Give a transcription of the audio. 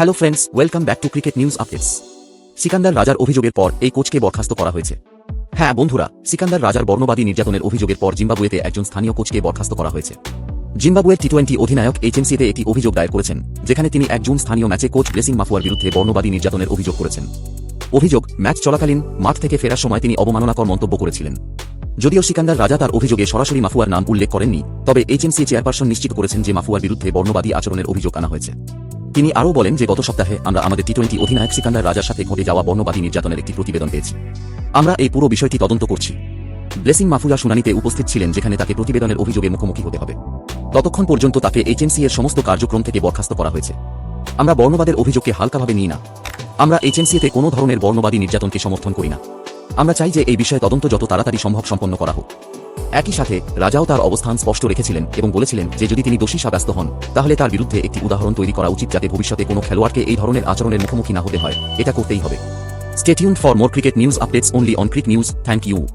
Hello friends welcome back to cricket news updates Sikandar রাজার অভিযোগের পর এই কোচকে বরখাস্ত করা হয়েছে। হ্যাঁ বন্ধুরা, সিকান্দার রাজার বর্ণবাদী নির্যাতনের অভিযোগের পর জিম্বাবুয়েতে একজন স্থানীয় কোচকে বরখাস্ত করা হয়েছে। জিম্বাবুয়ের টি টোয়েন্টি অধিনায়ক এইচএমসিতে একটি অভিযোগ দায়ের করেছেন, যেখানে তিনি একজন স্থানীয় ম্যাচে কোচ ব্লেসিং মাফুয়ার বিরুদ্ধে বর্ণবাদী নির্যাতনের অভিযোগ করেছেন। অভিযোগ, ম্যাচ চলাকালীন মাঠ থেকে ফেরার সময় তিনি অবমাননাকর মন্তব্য করেছিলেন। যদিও সিকান্দার রাজা তার অভিযোগে সরাসরি মাফুয়ার নাম উল্লেখ করেননি, তবে এইচএমসি চেয়ারপারসন নিশ্চিত করেছেন যে মাফুয়ার বিরুদ্ধে বর্ণবাদী আচরণের অভিযোগ আনা হয়েছে। তিনি আরও বলেন যে গত সপ্তাহে আমরা আমাদের টি টোয়েন্টি অধিনায়ক সিকান্দার রাজার সাথে ঘটে যাওয়া বর্ণবাদী নির্যাতনের একটি প্রতিবেদন পেয়েছি। আমরা এই পুরো বিষয়টি তদন্ত করছি। ব্লেসিং মাফুজা শুনানিতে উপস্থিত ছিলেন যেখানে তাকে প্রতিবেদনের অভিযোগে মুখোমুখি হতে হবে। ততক্ষণ পর্যন্ত তাকে এইচএমসি এর সমস্ত কার্যক্রম থেকে বরখাস্ত করা হয়েছে। আমরা বর্ণবাদের অভিযোগকে হালকাভাবে নিই না। আমরা এইচএমসিতে কোনো ধরনের বর্ণবাদী নির্যাতনকে সমর্থন করি না। আমরা চাই যে এই বিষয়ে তদন্ত যত তাড়াতাড়ি সম্ভব সম্পন্ন করা হোক। একই সাথে রাজাও তার অবস্থান স্পষ্ট রেখেছিলেন এবং বলেছিলেন যে যদি তিনি দোষী সাব্যস্ত হন, তাহলে তার বিরুদ্ধে একটি উদাহরণ তৈরি করা উচিত যাতে ভবিষ্যতে কোনো খেলোয়াড়কে এই ধরনের আচরণের মুখোমুখি না হতে হয়। এটা করতেই হবে। Stay tuned for more cricket news updates only on cric news thank you